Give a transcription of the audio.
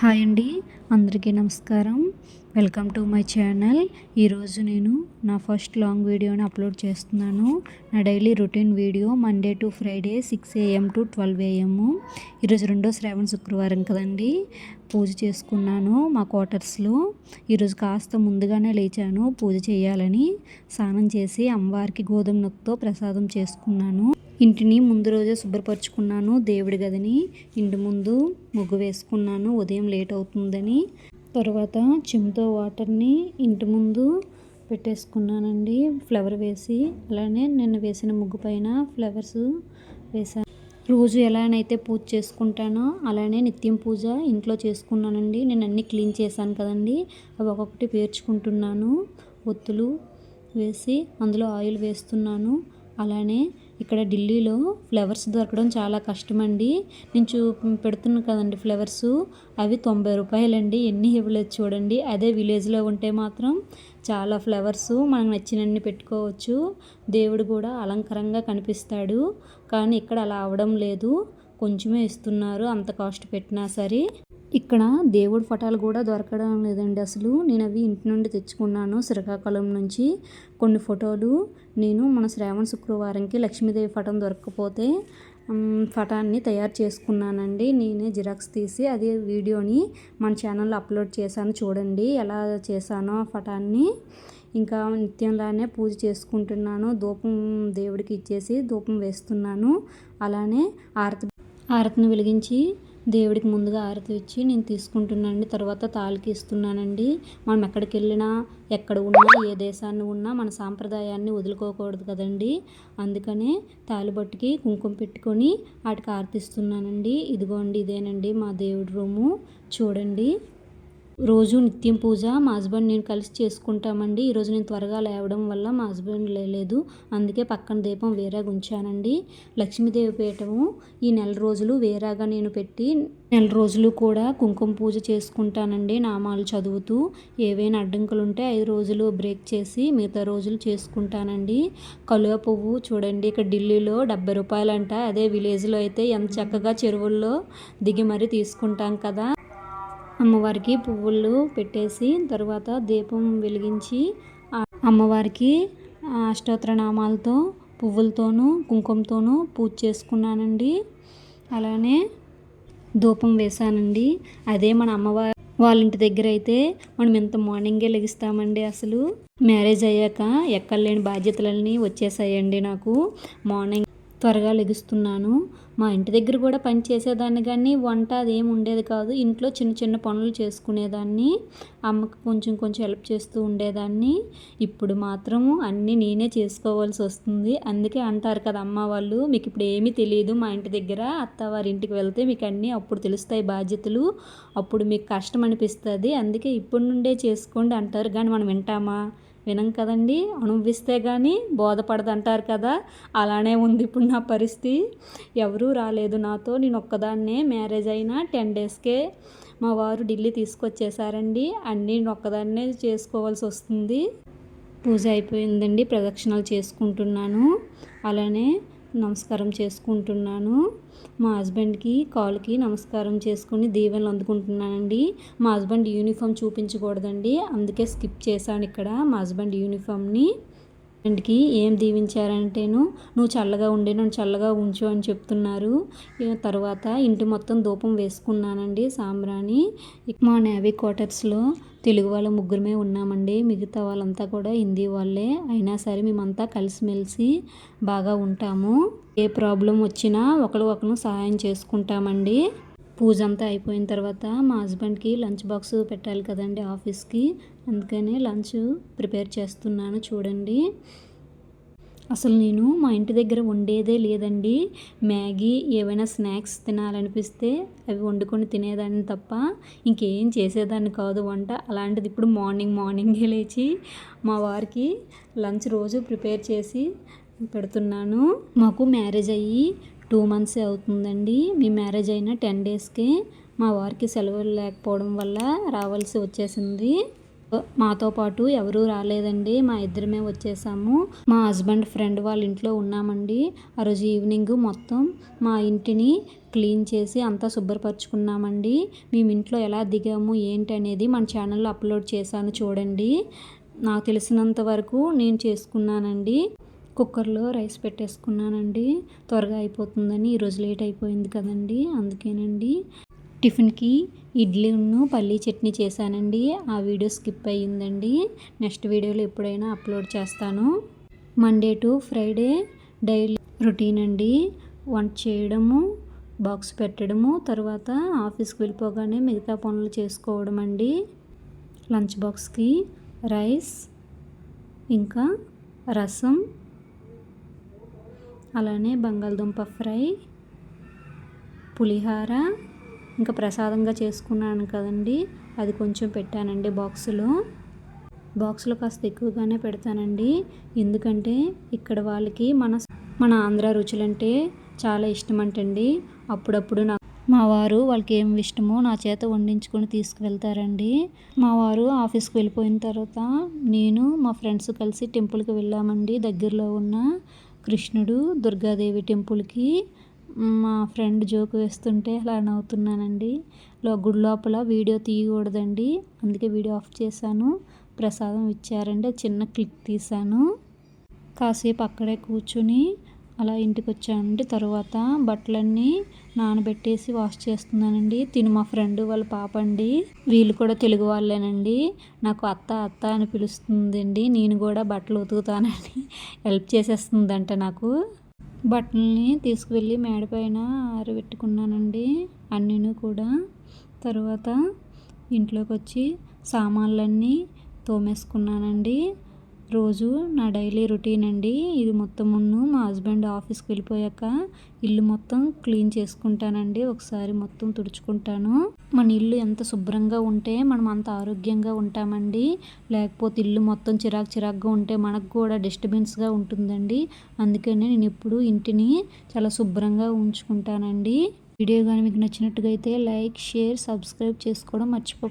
Hi అండి అందరికీ నమస్కారం. Welcome to my channel. ఈరోజు నేను నా ఫస్ట్ లాంగ్ వీడియోని అప్లోడ్ చేస్తున్నాను. నా daily routine video Monday to Friday six AM to twelve AM. ఈరోజు రెండో శ్రావణ శుక్రవారం కదండి. పూజ చేసుకున్నాను మా క్వార్టర్స్లో. ఈరోజు కాస్త ముందుగానే లేచాను పూజ చేయాలని. స్నానం చేసి అమ్మవారికి గోధుమ నొక్కుతో ప్రసాదం చేసుకున్నాను. ఇంటిని ముందు రోజే శుభ్రపరచుకున్నాను దేవుడి గదిని ఇంటి ముందు ముగ్గు వేసుకున్నాను ఉదయం లేట్ అవుతుందని. తర్వాత చెంతో వాటర్ని ఇంటి ముందు పెట్టేసుకున్నానండి. ఫ్లవర్ వేసి అలానే నిన్న వేసిన ముగ్గు పైన ఫ్లవర్స్ వేసాను రోజు ఎలానైతే పూజ చేసుకుంటానో అలానే నిత్యం పూజ ఇంట్లో చేసుకున్నానండి. నేను అన్నీ క్లీన్ చేశాను కదండి. అవి ఒక్కొక్కటి పేర్చుకుంటున్నాను. ఒత్తులు వేసి అందులో ఆయిల్ వేస్తున్నాను. అలానే ఇక్కడ ఢిల్లీలో ఫ్లవర్స్ దొరకడం చాలా కష్టమండి. నేను చూ పెడుతున్నాను కదండి ఫ్లవర్స్. అవి తొంభై రూపాయలండి. ఎన్ని ఇవ్వలేదు చూడండి. అదే విలేజ్లో ఉంటే మాత్రం చాలా ఫ్లవర్స్ మనకు నచ్చినన్ని పెట్టుకోవచ్చు. దేవుడు కూడా అలంకరంగా కనిపిస్తాడు. కానీ ఇక్కడ అలా అవడం లేదు. కొంచెమే ఇస్తున్నారు. అంత కాస్ట్ పెట్టినా సరే. ఇక్కడ దేవుడి ఫోటోలు కూడా దొరకడం లేదండి. అసలు నేను అవి ఇంటి నుండి తెచ్చుకున్నాను. శ్రీకాకుళం నుంచి కొన్ని ఫోటోలు. నేను మన శ్రావణ శుక్రవారంకి లక్ష్మీదేవి ఫటం దొరకకపోతే ఫటాన్ని తయారు చేసుకున్నానండి. నేనే జిరాక్స్ తీసి అది వీడియోని మన ఛానల్లో అప్లోడ్ చేశాను. చూడండి ఎలా చేశానో ఫటాన్ని ఇంకా నిత్యంలానే పూజ చేసుకుంటున్నాను. ధూపం దేవుడికి ఇచ్చేసి ధూపం వేస్తున్నాను. అలానే ఆరతి ఆరతిని వెలిగించి దేవుడికి ముందుగా ఆరతి ఇచ్చి నేను తీసుకుంటున్నానండి తర్వాత తాళికి ఇస్తున్నానండి. మనం ఎక్కడికి వెళ్ళినా ఎక్కడ ఉన్నా ఏ దేశాన్ని ఉన్నా మన సాంప్రదాయాన్ని వదులుకోకూడదు కదండి. అందుకనే తాలిబొట్టుకి కుంకుమ పెట్టుకొని వాటికి ఆరతిస్తున్నానండి. ఇదిగోండి ఇదేనండి మా దేవుడి రూము. చూడండి. రోజు నిత్యం పూజ మా హస్బెండ్ నేను కలిసి చేసుకుంటామండి. ఈరోజు నేను త్వరగా లేవడం వల్ల మా హస్బెండ్ లేలేదు అందుకే పక్కన దీపం వేరేగా ఉంచానండి లక్ష్మీదేవి పీఠము ఈ నెల రోజులు వేరేగా నేను పెట్టి నెల రోజులు కూడా కుంకుమ పూజ చేసుకుంటానండి నామాలు చదువుతూ. ఏవైనా అడ్డంకులు ఉంటే ఐదు రోజులు బ్రేక్ చేసి మిగతా రోజులు చేసుకుంటానండి. కలువ పువ్వు చూడండి ఇక్కడ ఢిల్లీలో డెబ్బై రూపాయలంట. అదే విలేజ్లో అయితే ఎంత చక్కగా చెరువుల్లో దిగి మరీ తీసుకుంటాం కదా. అమ్మవారికి పువ్వులు పెట్టేసి తర్వాత దీపం వెలిగించి అమ్మవారికి అష్టోత్తరనామాలతో పువ్వులతోనూ కుంకుమతోనూ పూజ చేసుకున్నానండి. అలానే ధూపం వేశానండి. అదే మన అమ్మవారి వాళ్ళ ఇంటి దగ్గర అయితే మనం ఎంత మార్నింగే లెగిస్తామండి అసలు. మ్యారేజ్ అయ్యాక ఎక్కలేని బాధ్యతలన్నీ వచ్చేసాయండి నాకు. మార్నింగ్ త్వరగా లెగుస్తున్నాను. మా ఇంటి దగ్గర కూడా పని చేసేదాన్ని కానీ వంట అదేం ఉండేది కాదు. ఇంట్లో చిన్న చిన్న పనులు చేసుకునేదాన్ని. అమ్మకు కొంచెం కొంచెం హెల్ప్ చేస్తూ ఉండేదాన్ని. ఇప్పుడు మాత్రము అన్నీ నేనే చేసుకోవాల్సి వస్తుంది. అందుకే అంటారు కదా అమ్మ వాళ్ళు మీకు ఇప్పుడు ఏమీ తెలియదు మా ఇంటి దగ్గర. అత్తవారి ఇంటికి వెళ్తే మీకు అన్నీ అప్పుడు తెలుస్తాయి బాధ్యతలు. అప్పుడు మీకు కష్టం అనిపిస్తుంది. అందుకే ఇప్పటి నుండే చేసుకోండి అంటారు. కానీ మనం వింటామా? వినం కదండి. అనుభవిస్తే కానీ బోధపడదు అంటారు కదా. అలానే ఉంది ఇప్పుడు నా పరిస్థితి. ఎవరూ రాలేదు నాతో. నేను ఒక్కదాన్నే మ్యారేజ్ అయిన టెన్ డేస్కే మా వారు ఢిల్లీ తీసుకొచ్చేసారండి. అన్నీ నేను ఒక్కదాన్నే చేసుకోవాల్సి వస్తుంది. పూజ అయిపోయిందండి. ప్రదక్షిణలు చేసుకుంటున్నాను. అలానే నమస్కారం చేసుకుంటున్నాను. మా హస్బెండ్కి కాల్కి నమస్కారం చేసుకుని దీవెనలు అందుకుంటున్నానండి. మా హస్బెండ్ యూనిఫామ్ చూపించకూడదండి. అందుకే స్కిప్ చేశాను ఇక్కడ మా హస్బెండ్ యూనిఫామ్ని. ఇంటికి ఏం దీవించారంటేను నువ్వు చల్లగా ఉండి నన్ను చల్లగా ఉంచు అని చెప్తున్నారు. తర్వాత ఇంటి మొత్తం ధూపం వేసుకున్నానండి సాంబ్రాణి. మా నేవీ క్వార్టర్స్లో తెలుగు వాళ్ళ ముగ్గురమే ఉన్నామండి. మిగతా వాళ్ళంతా కూడా హిందీ వాళ్ళే. అయినా సరే మేమంతా కలిసిమెలిసి బాగా ఉంటాము. ఏ ప్రాబ్లం వచ్చినా ఒకరు ఒకరు సహాయం చేసుకుంటామండి. పూజ అంతా అయిపోయిన తర్వాత మా హస్బెండ్కి లంచ్ బాక్స్ పెట్టాలి కదండి ఆఫీస్కి. అందుకని లంచ్ ప్రిపేర్ చేస్తున్నాను చూడండి. అసలు నేను మా ఇంటి దగ్గర వండేదే లేదండి. మ్యాగీ ఏవైనా స్నాక్స్ తినాలనిపిస్తే అవి వండుకొని తినేదాన్ని తప్ప ఇంకేం చేసేదాన్ని కాదు వంట. అలాంటిది ఇప్పుడు మార్నింగ్ మార్నింగే లేచి మా వారికి లంచ్ రోజు ప్రిపేర్ చేసి పెడుతున్నాను. మాకు మ్యారేజ్ అయ్యి టూ మంత్సే అవుతుందండి. మీ మ్యారేజ్ అయిన టెన్ డేస్కే మా వారికి సెలవులు లేకపోవడం వల్ల రావాల్సి వచ్చేసింది. మాతో పాటు ఎవరూ రాలేదండి. మా ఇద్దరమే వచ్చేసాము. మా హస్బెండ్ ఫ్రెండ్ వాళ్ళ ఇంట్లో ఉన్నామండి. ఆ రోజు ఈవినింగ్ మొత్తం మా ఇంటిని క్లీన్ చేసి అంతా శుభ్రపరచుకున్నామండి. మేము ఇంట్లో ఎలా దిగాము ఏంటి అనేది మన ఛానల్లో అప్లోడ్ చేశాను చూడండి. నాకు తెలిసినంత వరకు నేను చేసుకున్నానండి. కుక్కర్లో రైస్ పెట్టేసుకున్నానండి. త్వరగా అయిపోతుందని ఈరోజు లేట్ అయిపోయింది కదండి. అందుకేనండి టిఫిన్కి ఇడ్లీను పల్లీ చట్నీ చేశానండి. ఆ వీడియో స్కిప్ అయ్యిందండి. నెక్స్ట్ వీడియోలో ఎప్పుడైనా అప్లోడ్ చేస్తాను. Monday to Friday daily routine అండి. వంట చేయడము బాక్స్ పెట్టడము తర్వాత ఆఫీస్కి వెళ్ళిపోగానే మిగతా పనులు చేసుకోవడం అండి. లంచ్ బాక్స్కి రైస్ ఇంకా రసం అలానే బంగాళదుంప ఫ్రై పులిహార ఇంకా ప్రసాదంగా చేసుకున్నాను కదండి. అది కొంచెం పెట్టానండి బాక్సులో. బాక్సులు కాస్త ఎక్కువగానే పెడతానండి. ఎందుకంటే ఇక్కడ వాళ్ళకి మన మన ఆంధ్ర రుచులంటే చాలా ఇష్టం అంటండి అప్పుడప్పుడు నా మా వారు వాళ్ళకి ఏం ఇష్టమో నా చేత వండించుకొని తీసుకువెళ్తారండి. మా వారు ఆఫీస్కి వెళ్ళిపోయిన తర్వాత నేను మా ఫ్రెండ్స్ కలిసి టెంపుల్కి వెళ్ళామండి దగ్గరలో ఉన్న కృష్ణుడు దుర్గాదేవి టెంపుల్కి మా ఫ్రెండ్ జోక్ వేస్తుంటే అలా నవ్వుతున్నానండి. లో గుడి లోపల వీడియో తీయకూడదండి. అందుకే వీడియో ఆఫ్ చేశాను. ప్రసాదం ఇచ్చారండి. చిన్న క్లిక్ తీశాను. కాసేపు అక్కడే కూర్చుని అలా ఇంటికి వచ్చానండి తర్వాత బట్టలన్నీ నానబెట్టేసి వాష్ చేస్తున్నానండి. తిను మా ఫ్రెండ్ వాళ్ళ పాప అండి వీళ్ళు కూడా తెలుగు వాళ్ళేనండి. నాకు అత్త అత్త అని పిలుస్తుందండి. నేను కూడా బట్టలు ఉతుకుతానని హెల్ప్ చేసేస్తుందంట నాకు. బట్టల్ని తీసుకువెళ్ళి మేడపైన ఆరబెట్టుకున్నానండి. అన్నీను కూడా. తర్వాత ఇంట్లోకి వచ్చి సామాన్లన్నీ తోమేసుకున్నానండి. రోజు నా డైలీ రొటీన్ అండి. ఇది మొత్తం మా హస్బెండ్ ఆఫీస్కి వెళ్ళిపోయాక ఇల్లు మొత్తం క్లీన్ చేసుకుంటానండి. ఒకసారి మొత్తం తుడుచుకుంటాను. మన ఇల్లు ఎంత శుభ్రంగా ఉంటే మనం అంత ఆరోగ్యంగా ఉంటామండి. లేకపోతే ఇల్లు మొత్తం చిరాకు చిరాకుగా ఉంటే మనకు కూడా డిస్టర్బెన్స్గా ఉంటుందండి. అందుకనే నేను ఎప్పుడు ఇంటిని చాలా శుభ్రంగా ఉంచుకుంటానండి. వీడియో కానీ మీకు నచ్చినట్టుగా అయితే లైక్ షేర్ సబ్స్క్రైబ్ చేసుకోవడం మర్చిపో